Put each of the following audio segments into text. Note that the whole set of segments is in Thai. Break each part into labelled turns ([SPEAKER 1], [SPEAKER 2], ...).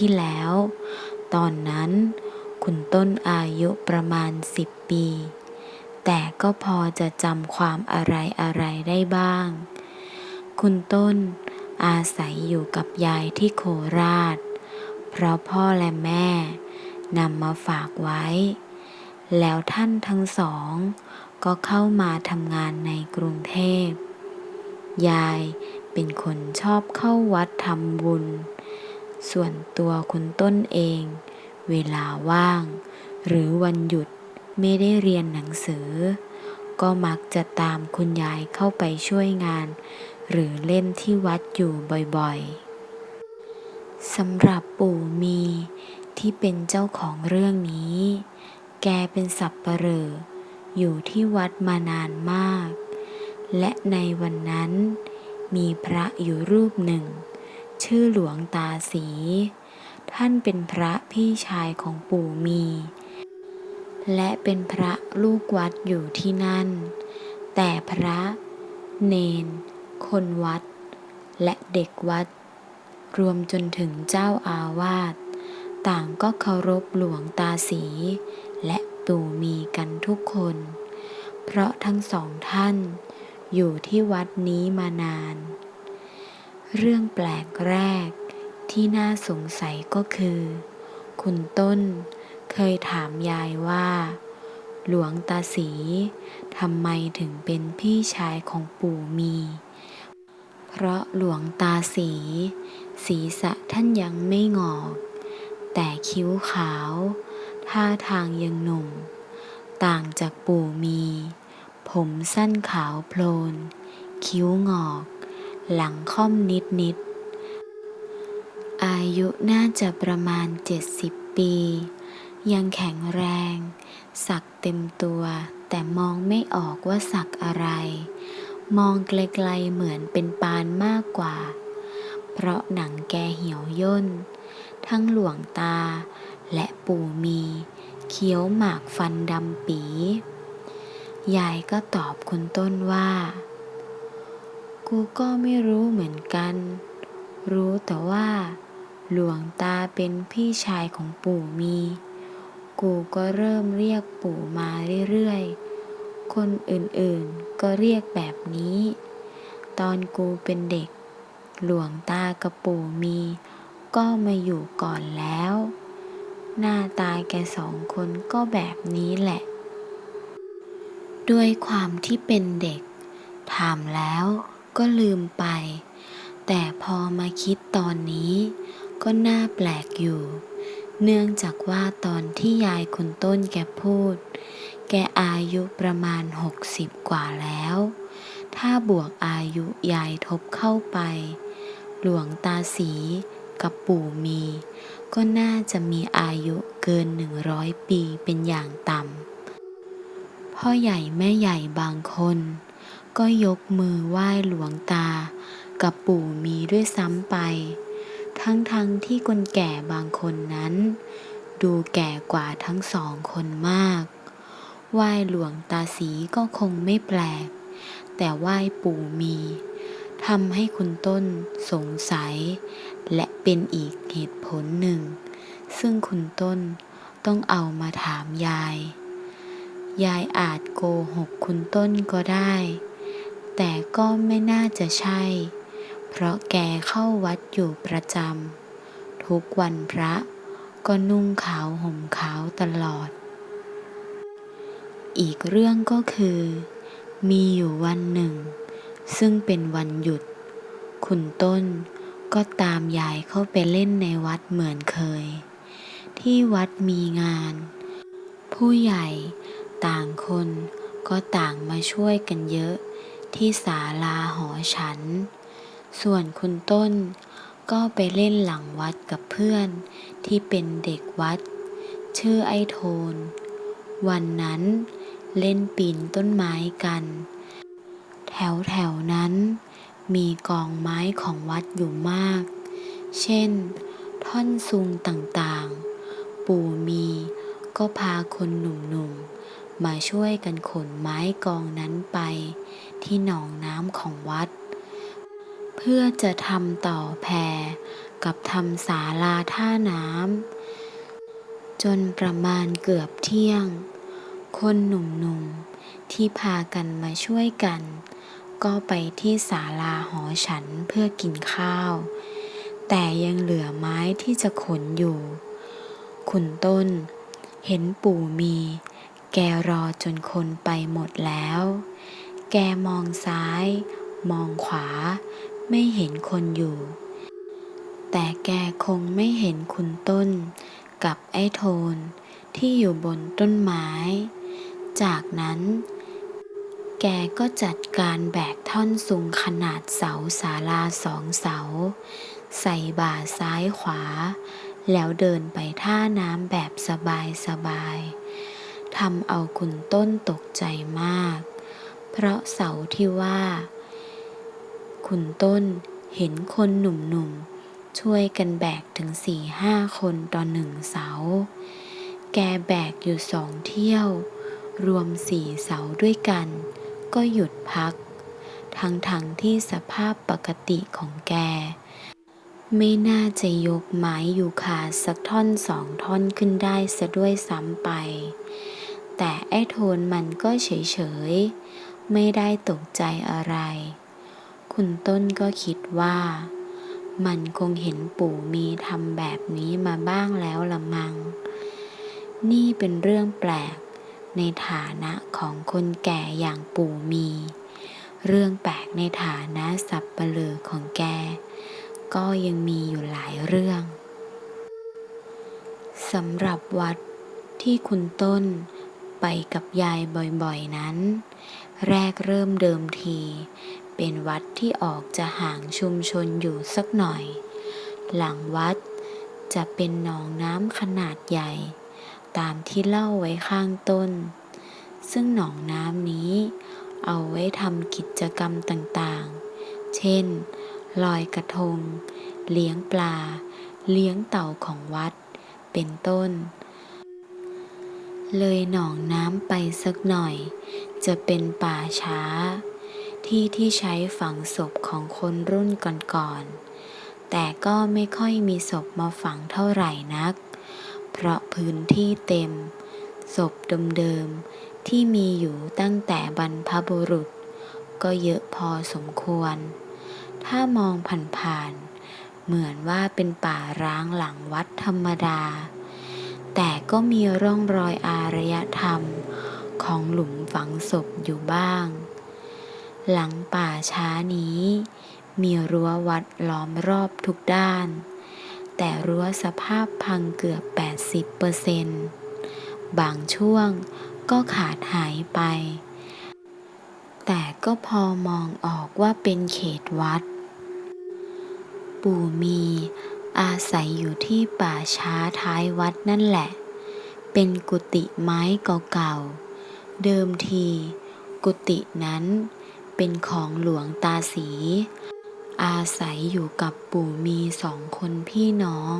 [SPEAKER 1] ที่แล้ว ตอนนั้นคุณต้นอายุประมาณ 10 ปี แต่ก็พอจะจำความอะไรอะไรได้บ้าง คุณต้นอาศัยอยู่กับยายที่โคราช เพราะพ่อและแม่นำมาฝากไว้ แล้วท่านทั้งสอง ก็เข้ามาทำงานในกรุงเทพ ยายเป็นคนชอบเข้าวัดทำบุญ ส่วนตัวคุณต้นเอง เวลาว่าง หรือวันหยุดไม่ได้เรียนหนังสือ ก็มักจะตามคุณยายเข้าไปช่วยงาน หรือเล่นที่วัดอยู่บ่อยๆสำหรับปู่มีที่เป็นเจ้าของเรื่องนี้ แกเป็นสับปะเหร่ออยู่ที่วัดมานานมาก และในวันนั้นมีพระอยู่รูปหนึ่ง ชื่อหลวงตาสี ท่านเป็นพระพี่ชายของปู่มี และเป็นพระลูกวัดอยู่ที่นั่น แต่พระ เนน คนวัด และเด็กวัด รวมจนถึงเจ้าอาวาสต่างก็เคารพหลวงตาสี และปู่มีกันทุกคน เพราะทั้งสองท่านอยู่ที่วัดนี้มานาน เรื่องแปลกแรกที่น่าสงสัยก็คือ คุณต้นเคยถามยายว่า หลวงตาสีทำไมถึงเป็นพี่ชายของปู่มี เพราะหลวงตาสี ศีรษะท่านยังไม่งอก แต่คิ้วขาว ท่าทางยังหนุ่ม ต่างจากปู่มี ผมสั้นขาวโพลน คิ้วงอก หลังค่อมนิดนิดๆอายุน่าจะประมาณ 70 ปี ยังแข็งแรง สักเต็มตัว แต่มองไม่ออกว่าสักอะไร มองไกลๆเหมือนเป็นปานมากกว่า เพราะหนังแกเหี่ยวย่น ทั้งหลวงตา และปู่มีเคี้ยวหมากฟันดำปี ยายก็ตอบคุณต้นว่า กูก็ไม่รู้เหมือนกัน รู้แต่ว่า หลวงตาเป็นพี่ชายของปู่มี กูก็เริ่มเรียกปู่มาเรื่อยๆ คนอื่นๆก็เรียกแบบนี้ ตอนกูเป็นเด็ก หลวงตากับปู่มี ก็มาอยู่ก่อนแล้ว หน้าตาแกสองคนก็แบบนี้แหละ ด้วยความที่เป็นเด็กถามแล้ว ก็ลืมไป แต่พอมาคิดตอนนี้ก็น่าแปลกอยู่ เนื่องจากว่าตอนที่ยายคุณต้นแกพูด แกอายุประมาณ 60 กว่าแล้ว ถ้าบวกอายุยายทบเข้าไป หลวงตาสีกับปู่มี ก็น่าจะมีอายุเกิน 100 ปีเป็นอย่างต่ำพ่อใหญ่แม่ใหญ่บางคน ก็ยกมือไหว้หลวงตา กับปู่มีด้วยซ้ำไป ทั้งๆทที่คนแก่บางคนนั้น ดูแก่กว่าทั้งสองคนมาก ไหว้หลวงตาสีก็คงไม่แปลก แต่ไหว้ปู่มีทำให้คุณต้นสงสัย และเป็นอีกเหตุผลหนึ่ง ซึ่งคุณต้นต้องเอามาถามยาย ยายอาจโกหกคุณต้นก็ได้ แต่ก็ไม่น่าจะใช่ เพราะแกเข้าวัดอยู่ประจำทุกวันพระก็นุ่งขาวห่มขาวตลอด อีกเรื่องก็คือ มีอยู่วันหนึ่ง ซึ่งเป็นวันหยุด คุณต้นก็ตามยายเข้าไปเล่นในวัดเหมือนเคย ที่วัดมีงาน ผู้ใหญ่ต่างคนก็ต่างมาช่วยกันเยอะ ที่ศาลาหอฉัน ส่วนคุณต้นก็ไปเล่นหลังวัดกับเพื่อนที่เป็นเด็กวัด ชื่อไอ้โทน วันนั้นเล่นปีนต้นไม้กัน แถวแถวนั้นมีกองไม้ของวัดอยู่มาก เช่น ท่อนซุงต่างๆ ปู่มีก็พาคนหนุ่มๆ มาช่วยกันขนไม้กองนั้นไป ที่หนองน้ำของวัด เพื่อจะทำต่อแพกับทำศาลาท่าน้ำจนประมาณเกือบเที่ยง คนหนุ่มๆที่พากันมาช่วยกัน ก็ไปที่ศาลาหอฉันเพื่อกินข้าว แต่ยังเหลือไม้ที่จะขนอยู่คุณต้น เห็นปู่มี แกรอจนคนไปหมดแล้ว แกมองซ้าย มองขวา ไม่เห็นคนอยู่ แต่แกคงไม่เห็นคุณต้น กับไอ้โทนที่อยู่บนต้นไม้ จากนั้น แกก็จัดการแบกท่อนสูงขนาดเสาศาลาสองเสา ใส่บ่าซ้ายขวา แล้วเดินไปท่าน้ำแบบสบายสบายๆทำเอาคุณต้นตกใจมาก เพราะเสาที่ว่าคุณต้นเห็นคนหนุ่มๆ ช่วยกันแบกถึงสี่ห้าคนต่อหนึ่งเสา แกแบกอยู่สองเที่ยว รวมสี่เสาด้วยกัน ก็หยุดพัก ทั้งๆทที่สภาพปกติของแก ไม่น่าจะยกไม้อยู่คาสักท่อนสองท่อนขึ้นได้ซะด้วยซ้ำไป แต่ไอ้โทนมันก็เฉยๆ ไม่ได้ตกใจอะไร คุณต้นก็คิดว่า มันคงเห็นปู่มีทำแบบนี้มาบ้างแล้วละมัง นี่เป็นเรื่องแปลกในฐานะของคนแก่อย่างปู่มี เรื่องแปลกในฐานะสับเปลือของแก ก็ยังมีอยู่หลายเรื่องสำหรับวัดที่คุณต้นไปกับยายบ่อยๆนั้น แรกเริ่มเดิมที เป็นวัดที่ออกจะห่างชุมชนอยู่สักหน่อย หลังวัดจะเป็นหนองน้ำขนาดใหญ่ ตามที่เล่าไว้ข้างต้น ซึ่งหนองน้ำนี้ เอาไว้ทำกิจกรรมต่างๆ เช่น ลอยกระทง เลี้ยงปลา เลี้ยงเต่าของวัด เป็นต้น เลยหนองน้ำไปสักหน่อย จะเป็นป่าช้า ที่ที่ใช้ฝังศพของคนรุ่นก่อนๆ แต่ก็ไม่ค่อยมีศพมาฝังเท่าไหร่นัก เพราะพื้นที่เต็ม ศพเดิมๆ ที่มีอยู่ตั้งแต่บรรพบุรุษ ก็เยอะพอสมควร ถ้ามองผ่านๆ เหมือนว่าเป็นป่าร้างหลังวัดธรรมดา แต่ก็มีร่องรอยอารยธรรม ของหลุมฝังศพอยู่บ้าง หลังป่าช้านี้ มีรั้ววัดล้อมรอบทุกด้าน แต่รั้วสภาพพังเกือบ 80%บางช่วงก็ขาดหายไป แต่ก็พอมองออกว่าเป็นเขตวัด ปู่มีอาศัยอยู่ที่ป่าช้าท้ายวัดนั่นแหละ เป็นกุฏิไม้เก่าๆ เดิมที กุฏินั้นเป็นของหลวงตาสี อาศัยอยู่กับปู่มีสองคนพี่น้อง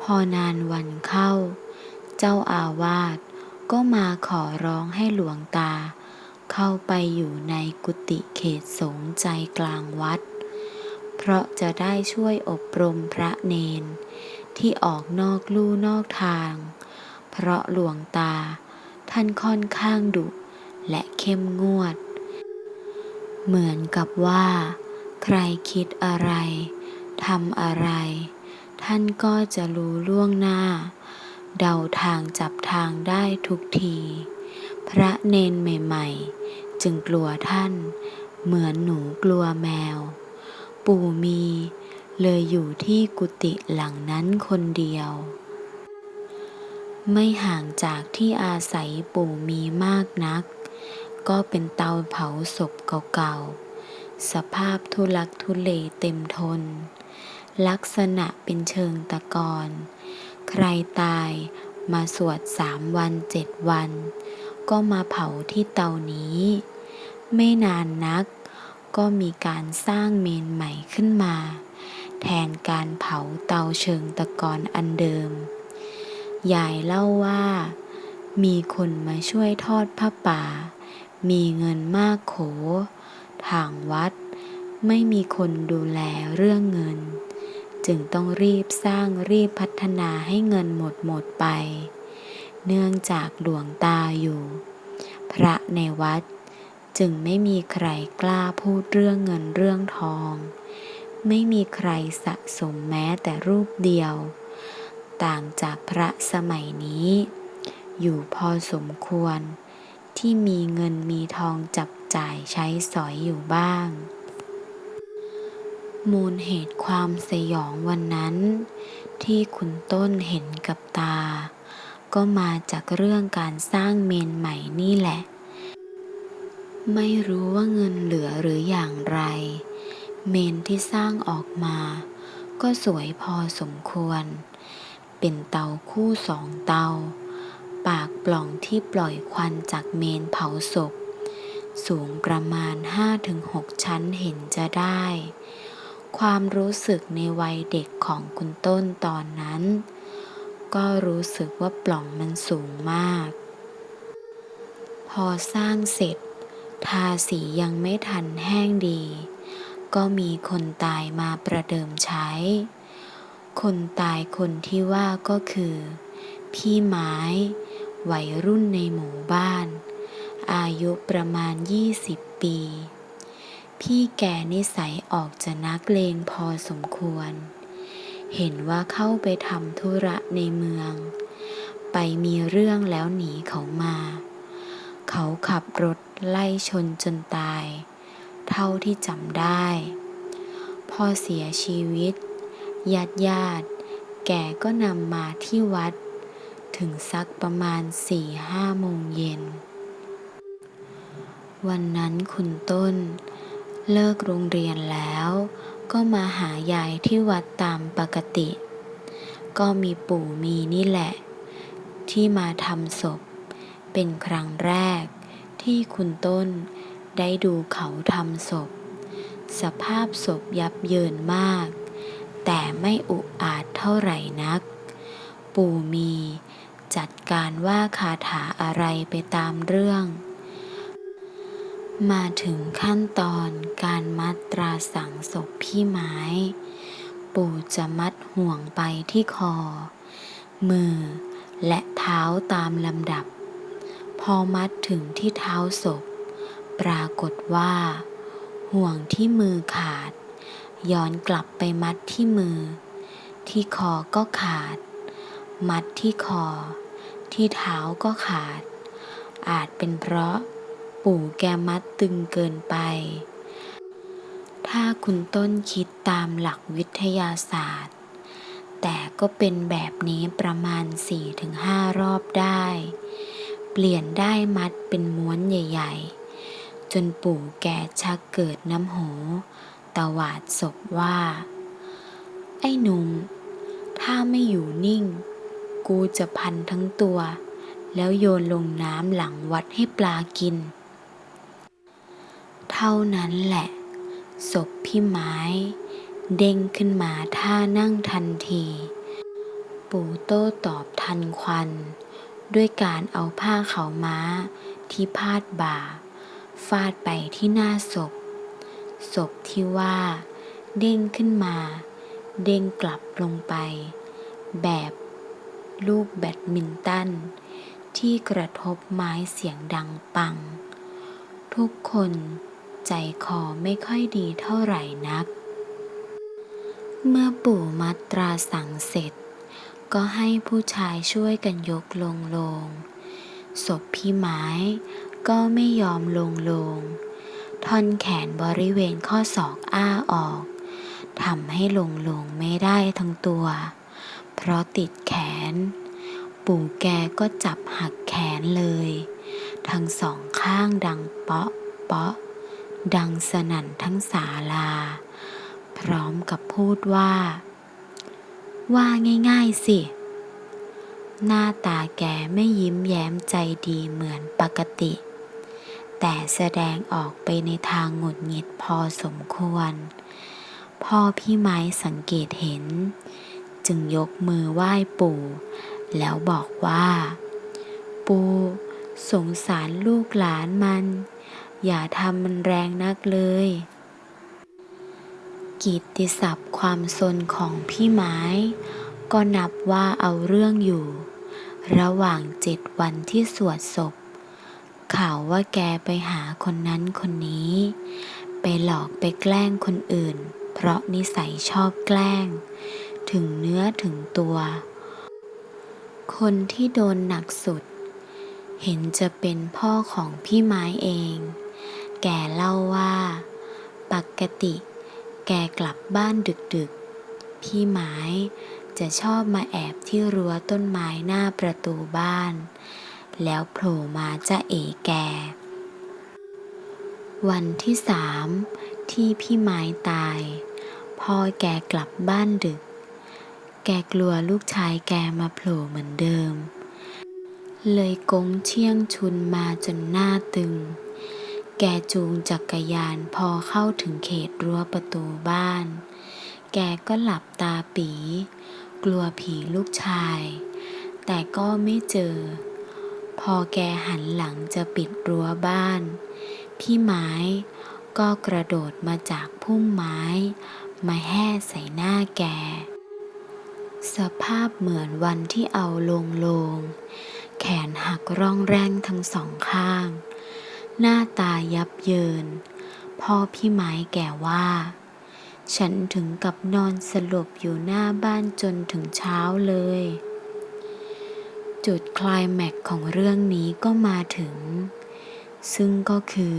[SPEAKER 1] พอนานวันเข้า เจ้าอาวาสก็มาขอร้องให้หลวงตา เข้าไปอยู่ในกุฏิเขตสงฆ์ใจกลางวัด เพราะจะได้ช่วยอบรมพระเนน ที่ออกนอกลู่นอกทาง เพราะหลวงตา ท่านค่อนข้างดุและเข้มงวด เหมือนกับว่า ใครคิดอะไรทำอะไร ท่านก็จะรู้ล่วงหน้า เดาทางจับทางได้ทุกที พระเนนใหม่ๆ จึงกลัวท่าน เหมือนหนูกลัวแมว ปู่มี เลยอยู่ที่กุฏิหลังนั้นคนเดียว ไม่ห่างจากที่อาศัยปู่มีมากนัก ก็เป็นเตาเผาศพเก่าๆ สภาพทุลักทุเลเต็มทน ลักษณะเป็นเชิงตะกอนใครตายมาสวดสามวันเจ็ดวัน ก็มาเผาที่เตานี้ ไม่นานนัก ก็มีการสร้างเมนใหม่ขึ้นมา แทนการเผาเตาเชิงตะกอนอันเดิม ยายเล่าว่า มีคนมาช่วยทอดผ้าป่า มีเงินมากโข ทางวัด ไม่มีคนดูแลเรื่องเงิน จึงต้องรีบสร้างรีบพัฒนาให้เงินหมดหมดไป เนื่องจากหลวงตาอยู่ พระในวัดจึงไม่มีใครกล้าพูดเรื่องเงินเรื่องทอง ไม่มีใครสะสมแม้แต่รูปเดียว ต่างจากพระสมัยนี้ อยู่พอสมควร ที่มีเงินมีทองจับจ่ายใช้สอยอยู่บ้าง มูลเหตุความสยองวันนั้น ที่คุณต้นเห็นกับตา ก็มาจากเรื่องการสร้างเมนใหม่นี่แหละ ไม่รู้ว่าเงินเหลือหรืออย่างไร เมนที่สร้างออกมา ก็สวยพอสมควร เป็นเตาคู่สองเตา ปากปล่องที่ปล่อยควันจากเมนเผาศพ สูงประมาณ 5-6 ชั้นเห็นจะได้ ความรู้สึกในวัยเด็กของคุณต้นตอนนั้น ก็รู้สึกว่าปล่องมันสูงมาก พอสร้างเสร็จ ทาสียังไม่ทันแห้งดี ก็มีคนตายมาประเดิมใช้ คนตายคนที่ว่าก็คือ พี่ไม้วัยรุ่นในหมู่บ้าน อายุประมาณ 20 ปี พี่แกนิสัยออกจะนักเลงพอสมควร เห็นว่าเข้าไปทำธุระในเมือง ไปมีเรื่องแล้วหนีเขามา เขาขับรถไล่ชนจนตาย เท่าที่จำได้ พอเสียชีวิต ญาติญาติแกก็นำมาที่วัด ถึงสักประมาณสี่ห้าโมงเย็น วันนั้นคุณต้น เลิกโรงเรียนแล้ว ก็มาหายายที่วัดตามปกติ ก็มีปู่มีนี่แหละ ที่มาทำศพ เป็นครั้งแรกที่คุณต้นได้ดูเขาทำศพ สภาพศพยับเยินมาก แต่ไม่อุอาจเท่าไหร่นัก ปู่มี จัดการว่าคาถาอะไรไปตามเรื่อง มาถึงขั้นตอนการมัดตราสังศพพี่ไม้ ปู่จะมัดห่วงไปที่คอ มือและเท้าตามลำดับ พอมัดถึงที่เท้าศพ ปรากฏว่า ห่วงที่มือขาด ย้อนกลับไปมัดที่มือ ที่คอก็ขาด มัดที่คอ ที่เท้าก็ขาด อาจเป็นเพราะปู่แกมัดตึงเกินไป ถ้าคุณต้นคิดตามหลักวิทยาศาสตร์ แต่ก็เป็นแบบนี้ประมาณ 4-5 รอบได้ เปลี่ยนได้มัดเป็นม้วนใหญ่ ๆ จนปู่แกชักเกิดน้ำโห ตวาดศพว่า ไอ้หนุ่ม ถ้าไม่อยู่นิ่ง กูจะพันทั้งตัว แล้วโยนลงน้ำหลังวัดให้ปลากิน เท่านั้นแหละ ศพพี่ไม้ เด้งขึ้นมาท่านั่งทันที ปู่โต้ตอบทันควัน ด้วยการเอาผ้าเขาวม้าที่พาดบ่า ฟาดไปที่หน้าศพ ศพที่ว่า เด้งขึ้นมา เด้งกลับลงไป แบบลูกแบดมินตัน ที่กระทบไม้เสียงดังปัง ทุกคนใจคอไม่ค่อยดีเท่าไหร่นัก เมื่อปู่มัตราสั่งเสร็จ ก็ให้ผู้ชายช่วยกันยกลงลงศพพี่ไม้ก็ไม่ยอมลงโลง ท่อนแขนบริเวณข้อศอกอ้าออกทำให้ลงลงไม่ได้ทั้งตัว เพราะติดแขน ปู่แกก็จับหักแขนเลย ทั้งสองข้างดังเปาะเปาะ ดังสนั่นทั้งศาลา พร้อมกับพูดว่า ว่าง่ายๆสิ หน้าตาแกไม่ยิ้มแย้มใจดีเหมือนปกติ แต่แสดงออกไปในทางหงุดหงิดพอสมควร พ่อพี่ไม้สังเกตเห็น จึงยกมือไหว้ปู่ แล้วบอกว่าปปูสงสารลูกหลานมัน อย่าทำมันแรงนักเลย กิตติศัพท์ความสนของพี่ไม้ ก็นับว่าเอาเรื่องอยู่ ระหว่างเจ็ดวันที่สวดศพ ข่าวว่าแกไปหาคนนั้นคนนี้ ไปหลอกไปแกล้งคนอื่น เพราะนิสัยชอบแกล้ง ถึงเนื้อถึงตัว คนที่โดนหนักสุด เห็นจะเป็นพ่อของพี่ไม้เอง แกเล่าว่า ปกติ แกกลับบ้านดึกๆ พี่ไม้จะชอบมาแอบที่รั้วต้นไม้หน้าประตูบ้าน แล้วโผล่มาจะเอแก วันที่สามที่พี่ไม้ตาย พ่อแกกลับบ้านดึก แกกลัวลูกชายแกมาโผล่เหมือนเดิม เลยกงเชี่ยงชุนมาจนหน้าตึง แกจูงจักรยานพอเข้าถึงเขตรั้วประตูบ้าน แกก็หลับตาปี กลัวผีลูกชาย แต่ก็ไม่เจอ พอแกหันหลังจะปิดรั้วบ้าน พี่ไม้ก็กระโดดมาจากพุ่มไม้ มาแห่ใส่หน้าแก สภาพเหมือนวันที่เอาลงโลง แขนหักร่องแรงทั้งสองข้าง หน้าตายับเยิน พ่อพี่ไม้แก่ว่า ฉันถึงกับนอนสลบอยู่หน้าบ้านจนถึงเช้าเลย จุดคลายแม็กของเรื่องนี้ก็มาถึง ซึ่งก็คือ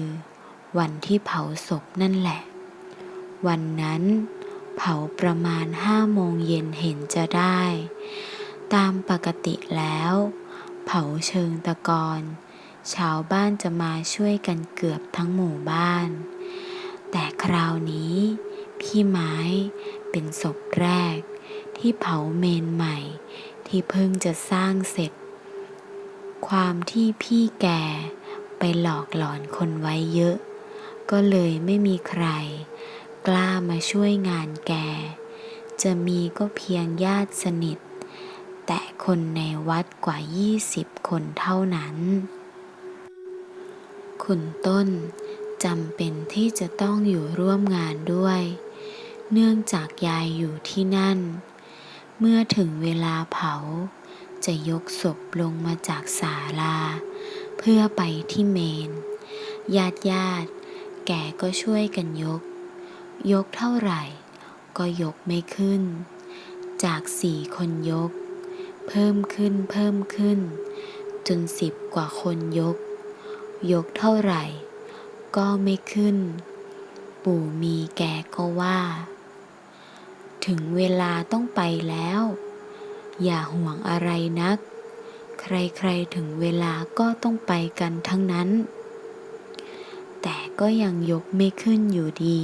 [SPEAKER 1] วันที่เผาศพนั่นแหละ วันนั้นเผาประมาณห้าโมงเย็นเห็นจะได้ ตามปกติแล้ว เผาเชิงตะกอนชาวบ้านจะมาช่วยกันเกือบทั้งหมู่บ้าน แต่คราวนี้ พี่ไม้เป็นศพแรกที่เผาเมนใหม่ ที่เพิ่งจะสร้างเสร็จ ความที่พี่แกไปหลอกหลอนคนไว้เยอะ ก็เลยไม่มีใคร กล้ามาช่วยงานแก จะมีก็เพียงญาติสนิท แต่คนในวัดกว่า 20 คนเท่านั้น คุณต้นจำเป็นที่จะต้องอยู่ร่วมงานด้วย เนื่องจากยายอยู่ที่นั่น เมื่อถึงเวลาเผา จะยกศพลงมาจากศาลา เพื่อไปที่เมน ญาติญาติ แกก็ช่วยกันยก ยกเท่าไหร่ ก็ยกไม่ขึ้น จากสี่คนยก เพิ่มขึ้นเพิ่มขึ้น จนสิบกว่าคนยก ยกเท่าไหร่ ก็ไม่ขึ้น ปู่มีแกก็ว่า ถึงเวลาต้องไปแล้ว อย่าห่วงอะไรนัก ใครๆถึงเวลาก็ต้องไปกันทั้งนั้น แต่ก็ยังยกไม่ขึ้นอยู่ดี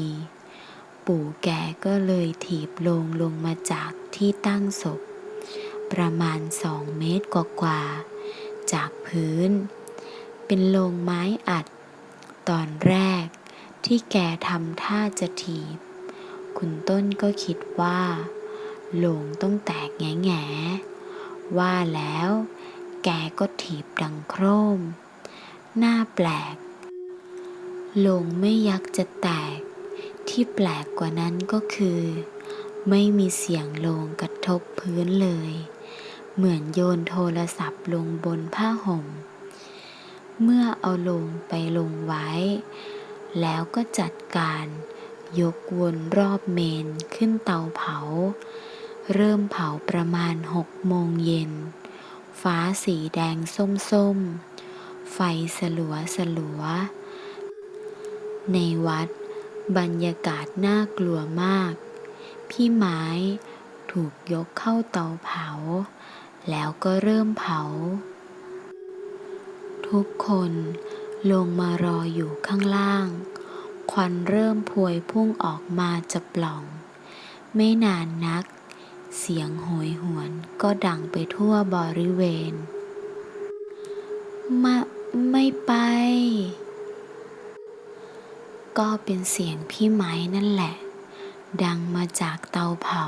[SPEAKER 1] ปู่แกก็เลยถีบลงลงมาจากที่ตั้งศพ ประมาณสองเมตรกว่าๆจากพื้น เป็นโลงไม้อัด ตอนแรกที่แกทำท่าจะถีบ คุณต้นก็คิดว่าโลงต้องแตกแง่แง่ว่าแล้วแกก็ถีบดังโครม หน้าแปลกโลงไม่ยักจะแตก ที่แปลกกว่านั้นก็คือ ไม่มีเสียงโลงกระทบพื้นเลย เหมือนโยนโทรศัพท์ลงบนผ้าห่ม เมื่อเอาลงไปลงไว้ แล้วก็จัดการ ยกวนรอบเมนขึ้นเตาเผา เริ่มเผาประมาณหกโมงเย็น ฟ้าสีแดงส้มๆ ไฟสลัวสลัว ในวัดบรรยากาศน่ากลัวมาก พี่ไม้ถูกยกเข้าเตาเผา แล้วก็เริ่มเผา ทุกคนลงมารออยู่ข้างล่าง ควันเริ่มพวยพุ่งออกมาจะปล่อง ไม่นานนัก เสียงโหยหวนก็ดังไปทั่วบริเวณ มาไม่ไป ก็เป็นเสียงพี่ไม้นั่นแหละ ดังมาจากเตาเผา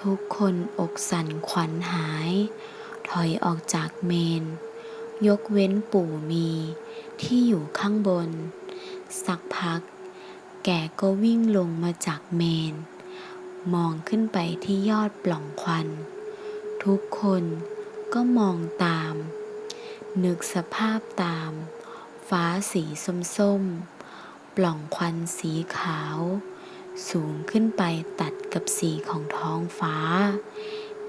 [SPEAKER 1] ทุกคนอกสั่นขวัญหาย ถอยออกจากเมน ยกเว้นปู่มีที่อยู่ข้างบน สักพัก แกก็วิ่งลงมาจากเมน มองขึ้นไปที่ยอดปล่องควัน ทุกคนก็มองตาม นึกสภาพตาม ฟ้าสีส้มๆ ปล่องควันสีขาว สูงขึ้นไปตัดกับสีของท้องฟ้า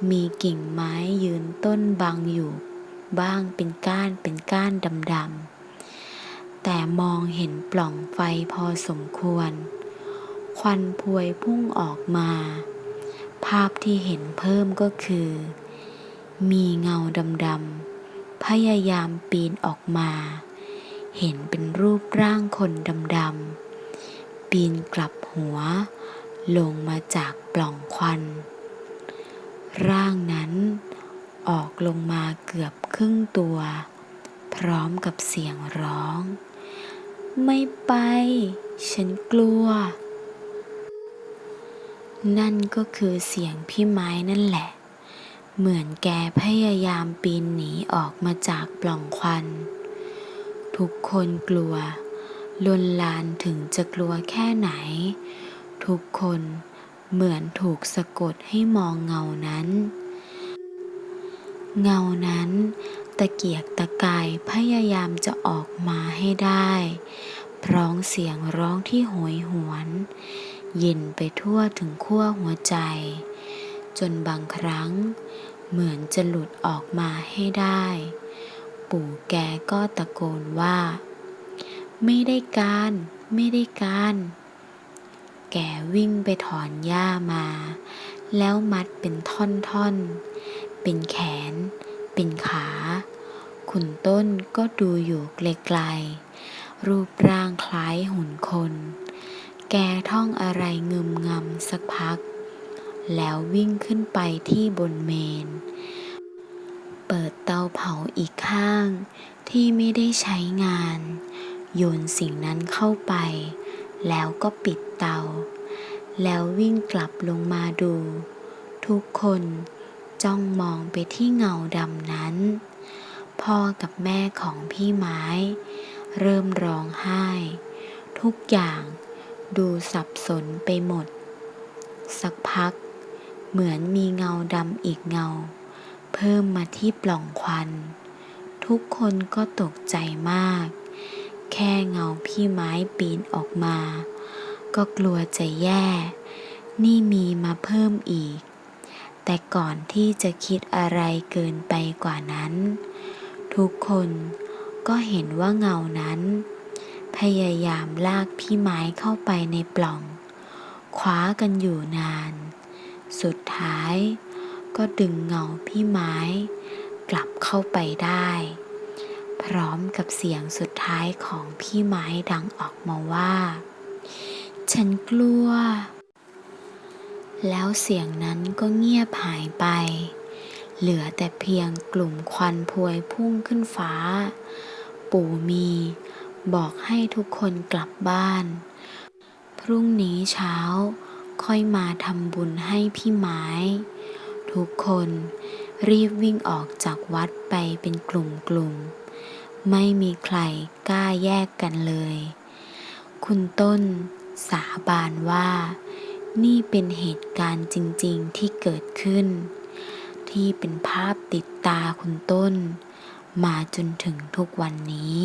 [SPEAKER 1] มีกิ่งไม้ยืนต้นบังอยู่ บ้างเป็นก้านเป็นก้านดำๆ แต่มองเห็นปล่องไฟพอสมควร ควันพวยพุ่งออกมา ภาพที่เห็นเพิ่มก็คือ มีเงาดำๆพยายามปีนออกมา เห็นเป็นรูปร่างคนดำๆปีนกลับหัว ลงมาจากปล่องควัน ร่างนั้นออกลงมาเกือบครึ่งตัว พร้อมกับเสียงร้อง ไม่ไป ฉันกลัว นั่นก็คือเสียงพี่ไม้นั่นแหละ เหมือนแกพยายามปีนหนีออกมาจากปล่องควัน ทุกคนกลัวลวนลานถึงจะกลัวแค่ไหน ทุกคนเหมือนถูกสะกดให้มองเงานั้น เงานั้น ตะเกียกตะกายพยายามจะออกมาให้ได้ พร้องเสียงร้องที่โหยหวน เย็นไปทั่วถึงขั้วหัวใจ จนบางครั้ง เหมือนจะหลุดออกมาให้ได้ ปู่แกก็ตะโกนว่า ไม่ได้การ ไม่ได้การ แกวิ่งไปถอนหญ้ามา แล้วมัดเป็นท่อนๆ เป็นแขนเป็นขา ขุนต้นก็ดูอยู่ไกลๆ รูปร่างคล้ายหุ่นคน แกท่องอะไรงึมงำสักพัก แล้ววิ่งขึ้นไปที่บนเมน เปิดเตาเผาอีกข้างที่ไม่ได้ใช้งาน โยนสิ่งนั้นเข้าไป แล้วก็ปิดเตา แล้ววิ่งกลับลงมาดู ทุกคนจ้องมองไปที่เงาดำนั้น พ่อกับแม่ของพี่ไม้ เริ่มร้องไห้ ทุกอย่างดูสับสนไปหมด สักพัก เหมือนมีเงาดำอีกเงา เพิ่มมาที่ปล่องควัน ทุกคนก็ตกใจมาก แค่เงาพี่ไม้ปีนออกมา ก็กลัวจะแย่ นี่มีมาเพิ่มอีก แต่ก่อนที่จะคิดอะไรเกินไปกว่านั้น ทุกคนก็เห็นว่าเงานั้น พยายามลากพี่ไม้เข้าไปในปล่อง คว้ากันอยู่นาน สุดท้ายก็ดึงเงาพี่ไม้ กลับเข้าไปได้ พร้อมกับเสียงสุดท้ายของพี่ไม้ดังออกมาว่า ฉันกลัว แล้วเสียงนั้นก็เงียบหายไป เหลือแต่เพียงกลุ่มควันพวยพุ่งขึ้นฟ้า ปู่มี บอกให้ทุกคนกลับบ้าน พรุ่งนี้เช้าค่อยมาทำบุญให้พี่ไม้ ทุกคนรีบวิ่งออกจากวัดไปเป็นกลุ่มๆไม่มีใครกล้าแยกกันเลย คุณต้นสาบานว่า นี่เป็นเหตุการณ์จริง ๆที่เกิดขึ้น ที่เป็นภาพติดตาคุณต้น มาจนถึงทุกวันนี้